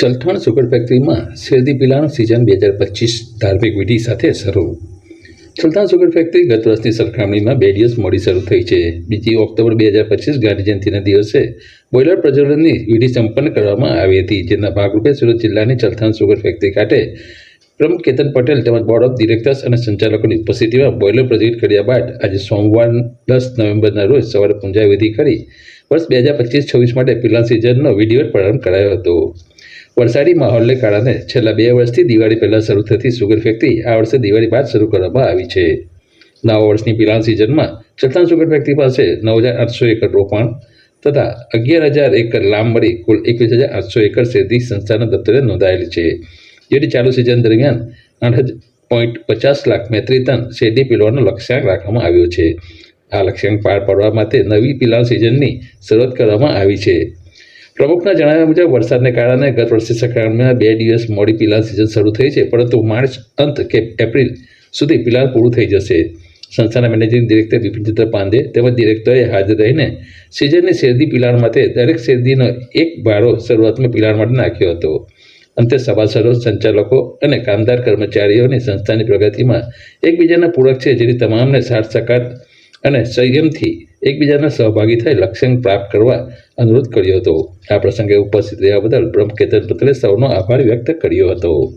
Chalthan sugar ફેક્ટરીમાં શેરદી પીલાણ season બે હજાર પચીસ ધાર્મિક વિધિ સાથે શરૂ. ચલથાણ સુગર ફેક્ટરી ગત વર્ષની સરખામણીમાં બે દિવસ મોડી શરૂ થઈ છે. બીજી ઓક્ટોબર બે હજાર પચીસ ગાંધી જયંતિના દિવસે બોઇલર પ્રજ્વલનની વિધિ સંપન્ન કરવામાં આવી હતી, જેના ભાગરૂપે સુરત જિલ્લાની ચલથાણ સુગર ફેક્ટરી ખાતે પ્રમુખ કેતન પટેલ તેમજ બોર્ડ ઓફ ડિરેક્ટર્સ અને સંચાલકોની ઉપસ્થિતિમાં બોઇલર પ્રજ્વલિત કર્યા બાદ આજે સોમવાર દસ નવેમ્બરના રોજ સવારે પૂંજા વિધિ કરી વર્ષ બે હજાર પચીસ છવ્વીસ માટે પિલાન સિઝનનો વિધિવત પ્રારંભ કરાયો હતો. વરસાદી માહોલને કારણે છેલ્લા બે વર્ષથી દિવાળી પહેલાં શરૂ થતી સુગર ફેક્ટરી આ વર્ષે દિવાળી બાદ શરૂ કરવામાં આવી છે. નવા વર્ષની પિલાણ સિઝનમાં ચલથાણ સુગર ફેક્ટરી પાસે નવ હજાર આઠસો એકર રોપાણ તથા અગિયાર હજાર એકર લાંબ મળી કુલ એકવીસ હજાર આઠસો એકર શેરડી સંસ્થાના દફતરે નોંધાયેલી છે. જેથી ચાલુ સિઝન દરમિયાન આઠ પોઈન્ટ પચાસ લાખ મેટ્રિક ટન શેરડી પીલવાનો લક્ષ્યાંક રાખવામાં આવ્યો છે. આ લક્ષ્યાંક પાર પાડવા માટે નવી પિલાણ સિઝનની શરૂઆત કરવામાં આવી છે. પ્રમુખના જણાવ્યા મુજબ, વરસાદને કારણે ગત વર્ષે સરખામણીમાં બે દિવસ મોડી પિલાર સિઝન શરૂ થઈ છે, પરંતુ માર્ચ અંત કે એપ્રિલ સુધી પિલાર પૂરું થઈ જશે. સંસ્થાના મેનેજિંગ ડિરેક્ટર બિપિનચંદ્ર પાંડે તેમજ ડિરેક્ટરે હાજર રહીને સિઝનની શેરદી પિલાણ માટે દરેક શેરદીનો એક ભારો શરૂઆતમાં પિલાણ માટે નાખ્યો હતો. અંતે સભાસદો સંચાલકો અને કામદાર કર્મચારીઓની સંસ્થાની પ્રગતિમાં એકબીજાના પૂરક છે, જેની તમામને સાથ, સહકાર અને સંયમથી એકબીજાના સહભાગી થઈ લક્ષ્યાંક પ્રાપ્ત કરવા અનુરોધ કર્યો હતો. આ પ્રસંગે ઉપસ્થિત રહ્યા બદલ બ્રહ્મકેતન પટેલે સૌનો આભાર વ્યક્ત કર્યો હતો.